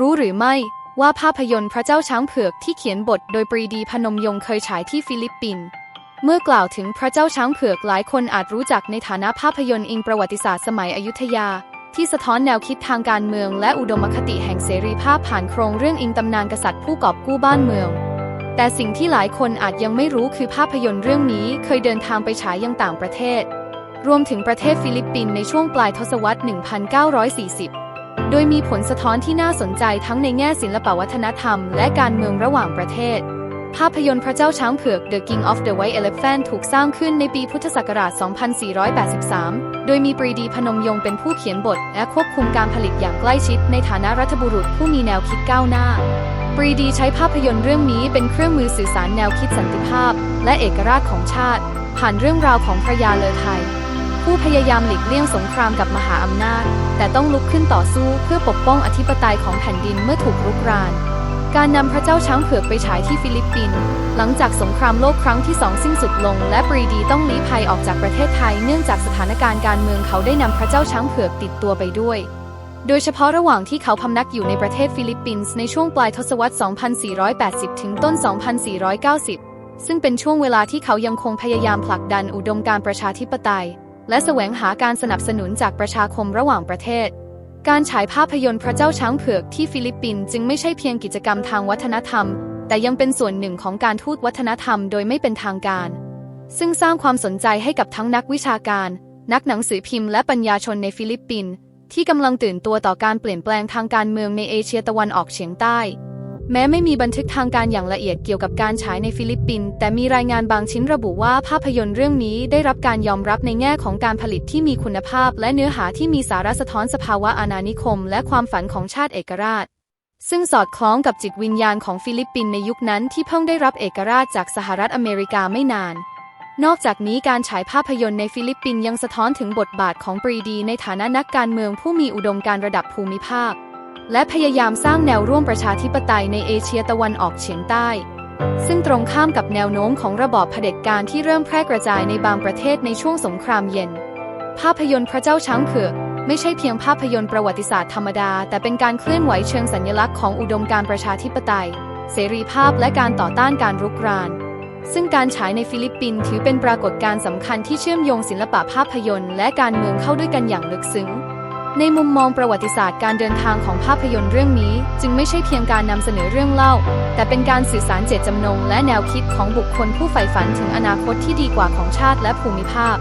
รู้หรือไม่ว่าภาพยนตร์พระเจ้าช้างเผือกที่เขียนบทโดยปรีดีพนมยงค์เคยฉายที่ฟิลิปปินส์เมื่อกล่าวถึงพระเจ้าช้างเผือกหลายคนอาจรู้จักในฐานะภาพยนตร์อิงประวัติศาสตร์สมัยอยุธยา ที่สะท้อนแนวคิดทางการเมือง และอุดมคติแห่งเสรีภาพผ่านโครงเรื่องอิงตำนานกษัตริย์ผู้กอบกู้บ้านเมือง แต่สิ่งที่หลายคนอาจยังไม่รู้คือภาพยนตร์เรื่องนี้เคยเดินทางไปฉายยังต่างประเทศ รวมถึงประเทศฟิลิปปินส์ในช่วงปลายทศวรรษ 1940 โดยมีผลสะท้อนที่น่าสนใจทั้งในแง่ศิลปวัฒนธรรมและการเมืองระหว่างประเทศ ภาพยนตร์พระเจ้าช้างเผือก The King of the White Elephant ถูกสร้างขึ้นในปีพุทธศักราช 2483 โดยมีปรีดีพนมยงค์เป็นผู้เขียนบท และควบคุมการผลิตอย่างใกล้ชิดในฐานะรัฐบุรุษผู้มีแนวคิดก้าวหน้าปรีดีใช้ภาพยนตร์เรื่องนี้เป็นเครื่องมือสื่อสารแนวคิดสันติภาพ และเอกราชของชาติ ผ่านเรื่องราวของพระยาเลอไทย ผู้พยายามหลีกเลี่ยงสงครามกับมหาอำนาจ แต่ต้องลุกขึ้นต่อสู้เพื่อปกป้องอธิปไตยของแผ่นดินเมื่อถูกรุกราน การนำพระเจ้าช้างเผือกไปฉายที่ฟิลิปปินส์หลังจากสงครามโลกครั้งที่สองสิ้นสุดลง และปรีดีต้องลี้ภัยออกจากประเทศไทย เนื่องจากสถานการณ์การเมืองเขาได้นำพระเจ้าช้างเผือกติดตัวไปด้วยโดยเฉพาะระหว่างที่เขาพำนักอยู่ในประเทศฟิลิปปินส์ในช่วงปลายทศวรรษ 2480 ถึงต้น 2490 ซึ่งเป็นช่วงเวลาที่เขายังคงพยายามผลักดันอุดมการประชาธิปไตย และแสวงหาการสนับสนุนจากประชาคมระหว่างประเทศ การฉายภาพยนตร์พระเจ้าช้างเผือกที่ฟิลิปปินส์จึงไม่ใช่เพียงกิจกรรมทางวัฒนธรรม แต่ยังเป็นส่วนหนึ่งของการทูตวัฒนธรรมโดยไม่เป็นทางการ ซึ่งสร้างความสนใจให้กับทั้งนักวิชาการ นักหนังสือพิมพ์และปัญญาชนในฟิลิปปินส์ที่กำลังตื่นตัวต่อการเปลี่ยนแปลงทางการเมืองในเอเชียตะวันออกเฉียงใต้ แม้ไม่มีบันทึกทางการอย่างละเอียดเกี่ยวกับการฉายในฟิลิปปินส์แต่มีรายงานบางชิ้นระบุว่าภาพยนตร์เรื่องนี้ได้รับการยอมรับในแง่ของการผลิตที่มีคุณภาพ และเนื้อหาที่มีสาระสะท้อนสภาวะอาณานิคม และความฝันของชาติเอกราช ซึ่งสอดคล้องกับจิตวิญญาณของฟิลิปปินส์ในยุคนั้นที่เพิ่งได้รับเอกราชจากสหรัฐอเมริกาไม่นานนอกจากนี้การฉายภาพยนตร์ในฟิลิปปินส์ยังสะท้อนถึงบทบาทของปรีดีในฐานะนักการเมืองผู้มีอุดมการระดับภูมิภาค และพยายามสร้างแนวร่วมประชาธิปไตยในเอเชียตะวันออกเฉียงใต้ ซึ่งตรงข้ามกับแนวโน้มของระบอบเผด็จการที่เริ่มแพร่กระจายในบางประเทศในช่วงสงครามเย็น ภาพยนตร์พระเจ้าช้างเผือกไม่ใช่เพียงภาพยนตร์ประวัติศาสตร์ธรรมดา แต่เป็นการเคลื่อนไหวเชิงสัญลักษณ์ของอุดมการประชาธิปไตย เสรีภาพและการต่อต้านการรุกราน ซึ่งการฉายในฟิลิปปินส์ถือเป็นปรากฏการณ์สำคัญที่เชื่อมโยงศิลปะภาพยนตร์และการเมืองเข้าด้วยกันอย่างลึกซึ้ง ในมุมมองประวัติศาสตร์การเดินทางของภาพยนตร์เรื่องนี้ จึงไม่ใช่เพียงการนำเสนอเรื่องเล่า แต่เป็นการสื่อสารเจตจำนงและแนวคิดของบุคคลผู้ใฝ่ฝันถึงอนาคตที่ดีกว่าของชาติและภูมิภาค